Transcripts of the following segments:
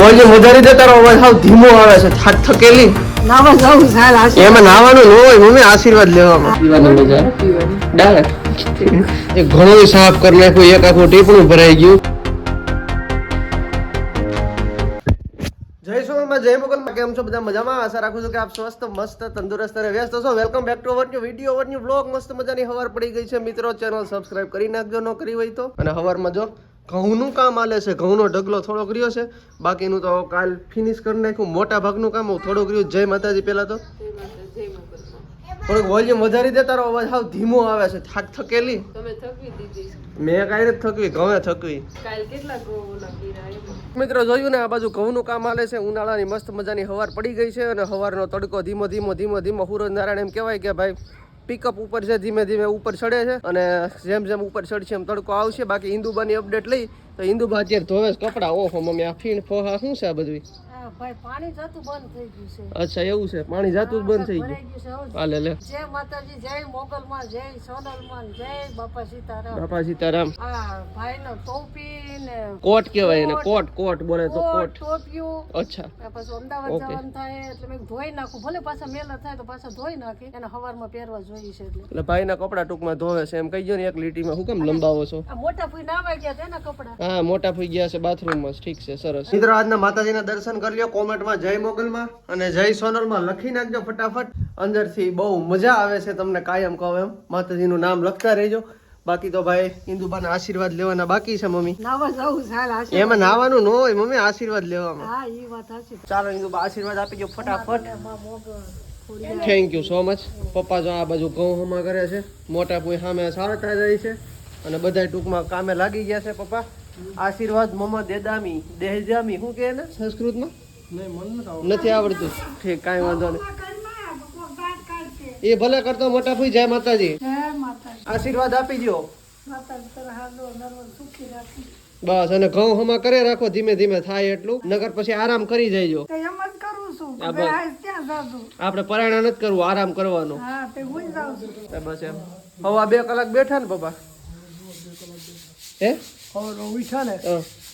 Volume વધારી દે તારો અવાજ હાવ ધીમો આવે છે. થાક થકેલી. નાવા સાલ એમાં નાવાનું ન હોય મમ્મી આશીર્વાદ લેવામાં. પીવાની મજા ડાયરેક્ટ એ ઘણો સાફ કરી નાખ્યો એક આખું ટીપણું ભરાઈ ગયું. જય સોમમાં જય મોગલમાં. કેમ છો? બધા મજામાં? આશા રાખું છું કે આપ સ્વસ્થ મસ્ત તંદુરસ્ત અને વ્યસ્ત છો. Welcome back to our new video our new blog મસ્ત મજાની હવાર પડી ગઈ છે. મિત્રો ચેનલ સબસ્ક્રાઇબ કરી નાખજો. ન કરી હોય તો. અને હવારમાં જો ઘઉંનું કામ આલે છે. ઘઉંનો ઢગલો થોડોક કર્યો છે. બાકીનું તો કાલ ફિનિશ કરી નાખ્યું. મોટા ભાગનું કામ થોડો કર્યું જય માતાજી પહેલાં તો. થોડુંક વોલ્યુમ વધારી દે તારો અવાજ હાવ ધીમો આવે છે. થાક થકેલી. તમે થકવી દીધી મેં કાંઈ નથી થકવી ઘઉં થકવી. મિત્રો જોયું ને આ બાજુ ઘઉંનું કામ હાલે છે. ઉનાળાની મસ્ત મજાની હવાર પડી ગઈ છે અને હવારનો તડકો ધીમો ધીમો ધીમો ધીમો. સૂરજ નારાયણ એમ કહેવાય કે ભાઈ પિકઅપ ઉપર છે, ધીમે ધીમે ઉપર ચડે છે અને જેમ જેમ ઉપર ચડશે એમ તડકો આવશે. બાકી ઇન્દુબાની અપડેટ લઈ, તો ઇન્દુબા અત્યારે ધોવે કપડાં. ઓહો, મમ્મી, આ ફીણ ફોહા શું છે આ બધું ભાઈ પાણી જતું બંધ થઈ ગયું છે. અચ્છા એવું છે. પાણી જતું બંધ થઈ ગયું. હાલે લે. જય માતાજી જય મોગલમાં જય સોનલમાં જય બાપા સીતારામ. બાપા સીતારામ. હા ભાઈનો ટોપી ને કોટ કહેવાય એને. કોટ. કોટ બોલે તો કોટ ટોપિયું. અચ્છા. પછી અમદાવાદ જવાનું થાય એટલે મેં ધોઈ નાખું. ભલે પાછા મેલા થાય તો પાછા ધોઈ નાખી. એને હવારમાં પહેરવા જોઈએ છે એટલે. એટલે ભાઈના કપડા ટૂંકમાં ધોવે છે. એમ કહી ગયો ને એક લીટીમાં. હું કેમ લંબાવો છો? મોટા ફૂઈ નાવા ગયા તેના કપડા. હા મોટા ફૂઈ ગયા છે. બાથરૂમમાં. ઠીક છે. સરસ. મિત્રો આજના માતાજીના દર્શન કરી લ્યો કોમેન્ટમાં જય મોગલમાં અને જય સોનલમાં લખી નાખજો ફટાફટ. અંદરથી બહુ મજા આવે છે તમને કાયમ કહો એમ. માતાજીનું નામ લખતા રહેજો. બાકી તો ભાઈ ઇન્દુબાના આશીર્વાદ લેવાના બાકી છે મમ્મી. એમાં નાવાનું ન હોય મમ્મી આશીર્વાદ લેવામાં. ચાલો ઇન્દુબા આશીર્વાદ આપી દો ફટાફટ. થેન્ક યુ સો મચ પપ્પા જો આ બાજુ ઘઉં હમા કરે છે. મોટા પુઈ સામે સારતા જાય છે. અને બધા ટૂંકમાં કામે લાગી ગયા છે પપ્પા. આશીર્વાદ મમ્મા દેદામી દેહજામી શું કે ને? સંસ્કૃતમાં? નથી આવડતું. ઠીક કાંઈ વાંધો નહીં. એ ભલે કરતો મોટા પુઈ જય માતાજી. આશીર્વાદ આપી દો બસ અને ઘઉં હમા કરે રાખો ધીમે ધીમે થાય એટલું. નગર પછી આરામ કરી જઈજો. તો એમ જ કરું છું આ બસ. આ ક્યાં જાતું આપણે પરાયણા નથી કરવું આરામ કરવાનો. બસ એમ. હવા બે કલાક બેઠા ને પપ્પા? હે? હવે ઉઠ્યા ને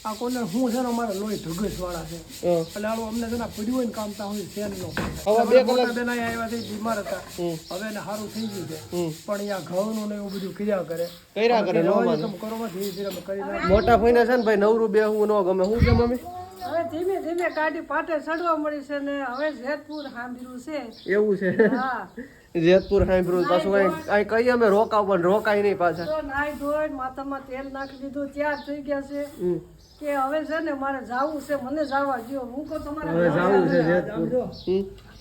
આ કોને હું છે ને અમારે લોહી ધગસ વાળા છે એટલે આડો અમને છે ને પડ્યું હોય ને કામ તા હું નો. હવે બે કલાક બેન આવ્યા છે બીમાર હતા. હવે એને સારું થઈ ગયું છે. પણ પણ ઘઉં નું ને એવું બધું કર્યા કરે. કર્યા કરે રવા ધીરે ધીરે કરી મોટા ભાઈને છે ને ભાઈ નવરું બેહવું ન ગમે. હું કે મમ્મી? હવે ધીમે ધીમે ગાડી પાટે ચડવા મળી છે ને હવે જેતપુર સાંભળ્યું છે. એવું છે? હા. જેતપુર સાંભળ્યું પાછું અહીં અહીં કહીએ અમે રોકાવ પણ રોકાય નહીં પાછા. તો નાઈ ધોઈ માથામાં તેલ નાખી દીધું તૈયાર થઈ ગયા છે. કે હવે છે ને મારે જાવું છે મને જવા દો હું કહું તમારે હવે જાવું છે જેતપુર.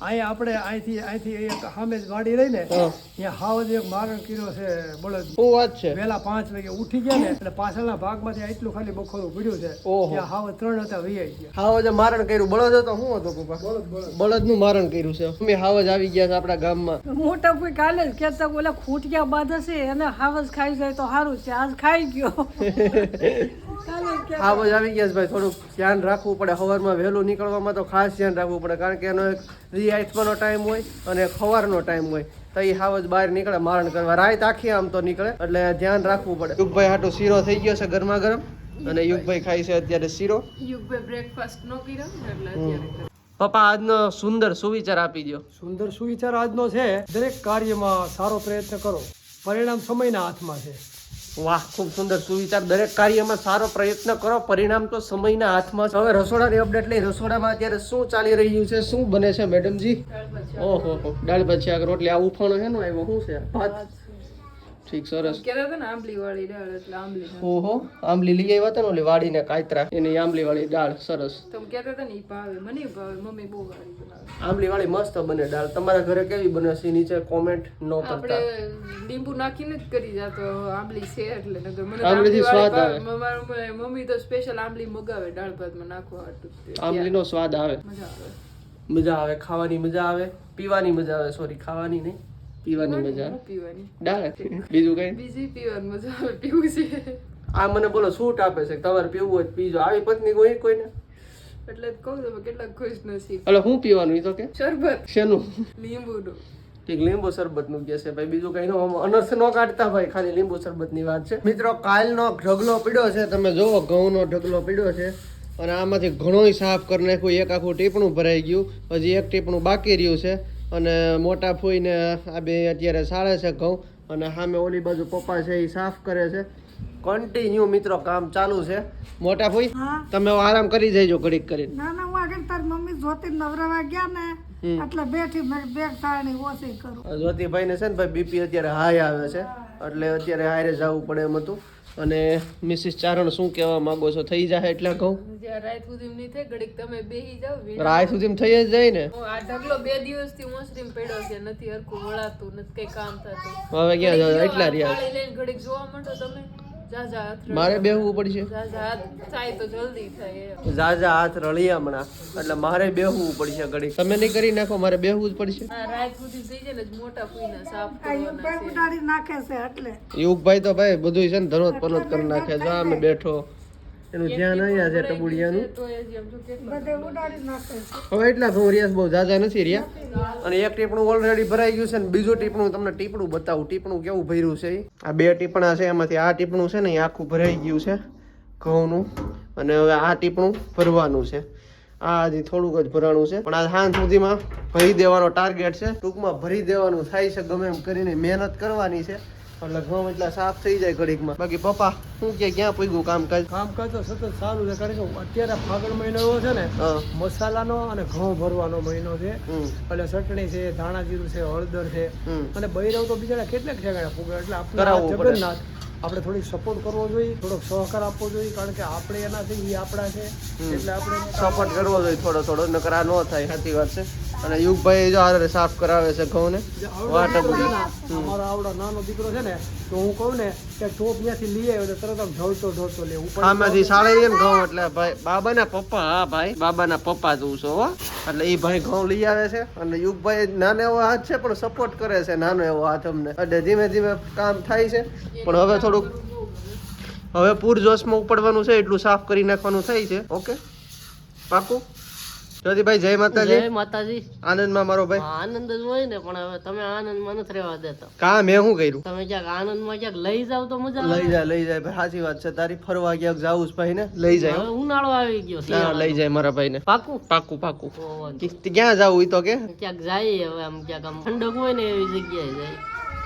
અહીંયા આપણે અહીંથી અહીંથી એક સામે ગાડી રહી ને ત્યાં હાવજ એક મારણ કર્યો છે બળદ. શું વાત છે? પેલા પાંચ વાગે ઉઠી ગયા ને એટલે પાછળના ભાગમાંથી એટલું ખાલી બખોરું પડ્યું છે. ત્યાં હાવ ત્રણ હતા વૈયા ગયા. હાવજે મારણ કર્યું. બળદ હતો શું હતો પપ્પા? બળદ બળદ. બળદનું મારણ કર્યું છે. અમે હાવજ આવી ગયા છે આપણા ગામમાં. મોટા કોઈ કાલે જ કેતા ઓલા ખૂટિયા બાદ હશે એને હાવજ ખાઈ જાય તો સારું છે. આજ ખાઈ ગયો. કાલે જ કહેતા. હાવ જ આવી ગયા છે ભાઈ. થોડુંક ધ્યાન રાખવું પડે. સવારમાં વહેલું નીકળવામાં તો ખાસ ધ્યાન રાખવું પડે કારણ કે એનો એક રિયાઇટવાનો ટાઈમ હોય અને ખવારનો ટાઈમ હોય તો એ હાવ જ બહાર નીકળે મારણ કરવા. રાત આખી આમ તો નીકળે એટલે ધ્યાન રાખવું પડે. યુગભાઈ હાટો શીરો થઈ ગયો છે ગરમા ગરમ અને યુગભાઈ ખાય છે અત્યારે શીરો. પપ્પા આજનો સુંદર સુવિચાર આપી દો સુંદર સુવિચાર આજનો છે દરેક કાર્યમાં સારો પ્રયત્ન કરો. પરિણામ સમયના હાથમાં છે. વાહ ખૂબ સુંદર સુવિચાર. દરેક કાર્યમાં સારો પ્રયત્ન કરો. પરિણામ તો સમયના હાથમાં છે. હવે રસોડાની અપડેટ લઈ. રસોડામાં અત્યારે શું ચાલી રહ્યું છે? શું બને છે મેડમજી ઓહો દાળ પછી આગળ રોટલી આ ઉફાણો છે ને આવ્યો. શું છે? ભાત. ઠીક સરસ. ઓહો આંબલી લઈ આવ્યા હતા ને ઓલી વાડીને કાતરા એની આંબલી વાળી દાળ સરસ. આંબલી વાળી મસ્ત બને દાળ. તમારા ઘરે કેવી બને છે? નીચે કોમેન્ટ નો કરતા. લીંબુ નાખીને જ કરી જાતો આંબલી છે એટલે નગર મને આંબલી થી સ્વાદ આવે. ભાવે. મારા મમ્મી તો સ્પેશિયલ આંબલી મગાવે દાળ ભાતમાં નાખવા હાટુ નો આંબલીનો સ્વાદ આવે. મજા આવે. મજા આવે ખાવાની મજા આવે પીવાની મજા આવે સોરી ખાવાની નહીં. પીવાની મજા. પીવાની. બીજું કઈ? બીજી પીવાની મજા આવે પીવું છે. આ મને બોલો છૂટ આપે છે તમારે પીવું હોય પીજો. આવી પત્ની કોઈ કોઈને? એટલે જ કહું તમે કેટલા ખુશ નસીબ. એટલે હું પીવાનું? એ તો કે? શરબત. શેનું? લીંબુનું. ઠીક લીંબુ શરબતનું કે છે ભાઈ. બીજું કઈ નો અનર્થ ન કાઢતા ભાઈ ખાલી લીંબુ શરબતની વાત છે. મિત્રો કાલનો ઢગલો પીડ્યો છે. તમે જોવો ઘઉંનો ઢગલો પીડ્યો છે. અને આમાંથી ઘણોય સાફ કરી નાખ્યું. એક આખું ટીપણું ભરાઈ ગયું. હજી એક ટીપણું બાકી રહ્યું છે. અને મોટા ફૂઈને આ બે અત્યારે સાળે છે ઘઉં. અને સામે ઓલી બાજુ પપ્પા છે એ સાફ કરે છે. કન્ટિન્યુ મિત્રો કામ ચાલુ છે. મોટા ફૂઈ તમે આરામ કરી જઈજો ઘડીક કરીને. ના ના હું આગળ તાર મમ્મી જોતી નવરાવા ગયા ને એટલે બેઠી મેં બે થાળી ઓછી કરું. જ્યોતિભાઈ ને છે ને ભાઈ બીપી અત્યારે હાઈ આવે છે. એટલે અત્યારે હારે જવું પડે એમ હતું. અને મિસિસ ચારણ શું કહેવા માંગો છો? થઈ જાય એટલે કહું. રાત સુધી નહીં થાય ઘડીક તમે બેહી જાઓ રાત સુધી થઈ જ જાય ને? આ ઢગલો બે દિવસથી મોસરીમ પડ્યો છે નથી હરખું વળાતું નથી કઈ કામ થતું. હવે ક્યાં જાવ એટલા રહ્યા ઘડીક જોવા માંડો તમે. મારે બેહવું પડશે. જા જા હાથ થાય તો જલ્દી થાય એમ. ઝાઝા હાથ રળિયા હમણાં. એટલે મારે બેહવું પડશે ઘડી તમે નહીં કરી નાખો મારે બેહવું જ પડશે. યુગભાઈ તો ભાઈ બધું છે ને ધનોત પનોત કરી નાખે. જો અમે બેઠો. એનું ધ્યાન અહીંયા છે ટબુડિયાનું હવે એટલા ઘઉં બહુ ઝાઝા નથી રહ્યા. અને એક ટીપણું ઓલરેડી ભરાઈ ગયું છે ને બીજું ટીપણું તમને ટીપણું બતાવું. ટીપણું કેવું ભર્યું છે આ બે ટીપણા છે એમાંથી આ ટીપણું છે ને એ આખું ભરાઈ ગયું છે ઘઉંનું. અને હવે આ ટીપણું ભરવાનું છે. આ હજી થોડુંક જ ભરાણું છે. પણ આ સાંજ સુધીમાં ભરી દેવાનો ટાર્ગેટ છે. ટૂંકમાં ભરી દેવાનું થાય છે ગમે એમ કરીને મહેનત કરવાની છે. ઘઉં એટલા સાફ થઈ જાય ઘડીકમાં. બાકી પપ્પા શું કે ક્યાં પૂગ્યું કામકાજ? કામકાજ તો સતત સારું છે. કારણ કે અત્યારે ફાગણ મહિનો એવો છે ને હા. મસાલાનો અને ઘઉં ભરવાનો મહિનો છે. એટલે ચટણી છે ધાણા જીરું છે હળદર છે. અને બૈરવ તો બિચારા કેટલાક જગ્યાએ ફૂગે એટલે આપણે. જગન્નાથ આપણે થોડીક સપોર્ટ કરવો જોઈએ થોડોક સહકાર આપવો જોઈએ કારણ કે આપણે એનાથી એ આપણા છે. એટલે આપણે સપોર્ટ કરવો જોઈએ થોડો થોડો નકરા ન થાય. સાચી વાત છે. અને યુગભાઈ જો હારે સાફ કરાવે છે ઘઉં ને જે આવડો વાટા અમારો આવડો નાનો દીકરો છે ને તો હું કહું ને કે ટોપ ત્યાંથી લઈ આવ્યો તો તરત આમ ઢોળતો ઢળતો લે ઉપર આમાંથી સાળે ને ઘઉં એટલે ભાઈ બાબાના પપ્પા હા ભાઈ બાબાના પપ્પા જોઉં છો હો. એટલે એ ભાઈ ઘઉં લઈ આવે છે. અને યુગભાઈ નાનો એવો હાથ છે પણ સપોર્ટ કરે છે નાનો એવો હાથ અમને. એટલે ધીમે ધીમે કામ થાય છે. પણ હવે થોડુંક હવે પૂરજોશમાં ઉપડવાનું છે એટલું સાફ કરી નાખવાનું થાય છે. ઓકે? પાકું? જ્યોતિભાઈ જય માતાજી. જય માતાજી. આનંદમાં મારો ભાઈ. આનંદ જ હોય ને પણ હવે તમે આનંદમાં નથી રહેવા દેતા. કા મેં શું કર્યું? તમે ક્યાંક આનંદમાં ક્યાંક લઈ જાવ તો મજા લઈ જાય લઈ જાય ભાઈ સાચી વાત છે. તારી ફરવા ક્યાંક જાવું છે ભાઈ ને લઈ જાય હવે ઉનાળો આવી ગયો લઈ જાય મારા ભાઈ ને પાકું પાકું. પાકું ક્યાં જાવું ઈ તો કે? ક્યાંક જાય હવે આમ ક્યાંક આમ ઠંડક હોય ને એવી જગ્યાએ જાય.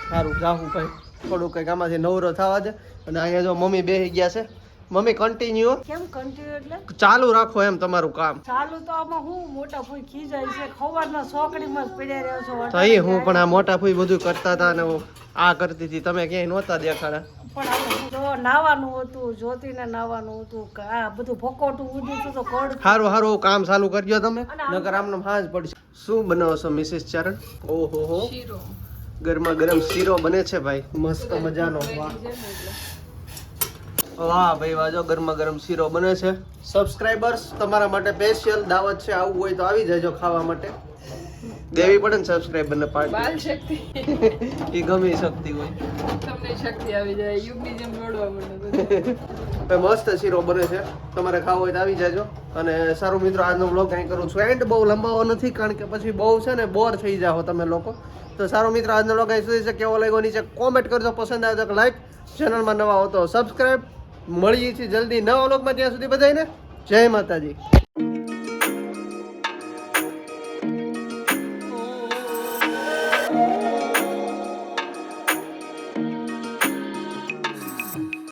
સારું જાવું ભાઈ. થોડુંક કંઈક આમાંથી નવરો થવા દે. અને અહીંયા જો મમ્મી બેસી ગયા છે મમ્મી કન્ટિન્યુ કેમ કન્ટિન્યુ એટલે? ચાલુ રાખો એમ તમારું કામ. ચાલુ તો આમાં હું મોટા ફૂઈ ખીજાય છે. ખવારના સોકડીમાં જ પડ્યા રહ્યો છો તો એ હું પણ આ મોટા ફૂઈ બધું કરતા હતા ને આ કરતી હતી. તમે ક્યાંય નહોતા દેખાડા. પણ જો નાવાનું હતું જ્યોતિને નાવાનું હતું. કે આ બધું ભકોટું ઉડ્યું હતું તો કોડ સારું સારું કામ ચાલુ કરજો તમે. નગર આમનો હાજ પડશે. શું બનાવો છો મિસિસ ચરણ? ઓહો હો શીરો. ગરમા ગરમ શીરો બને છે ભાઈ. મસ્ત મજાનો. વાહ. વાહ ભાઈ વાજો ગરમા ગરમ શીરો બને છે. સબસ્ક્રાઇબર્સ તમારા માટે સ્પેશિયલ દાવત છે આવવું હોય તો આવી જજો ખાવા માટે. દેવી પડે ને સબસ્ક્રાઇબર ને પાર્ટી બાલ શક્તિ એ ગમી શક્તિ હોય. તમને શક્તિ આવી જાય યુગની જેમ દોડવા મળે મસ્ત શીરો બને છે. તમારે ખાવો હોય તો આવી જાજો. અને સારું મિત્રો આજનો બ્લોગ અહીં કરું છું. એન્ડ બહુ લંબાવો નથી કારણ કે પછી બહુ છે ને બોર થઈ જાઓ તમે લોકો. તો સારું મિત્રો આજનો બ્લોગ અહીં સુધી છે. કેવો લાગ્યો નીચે કોમેન્ટ કરજો. પસંદ આવે તો લાઈક ચેનલમાં નવા હો તો સબસ્ક્રાઈબ મળીએ છીએ જલ્દી નવા બ્લોગમાં ત્યાં સુધી બધાને જય માતાજી.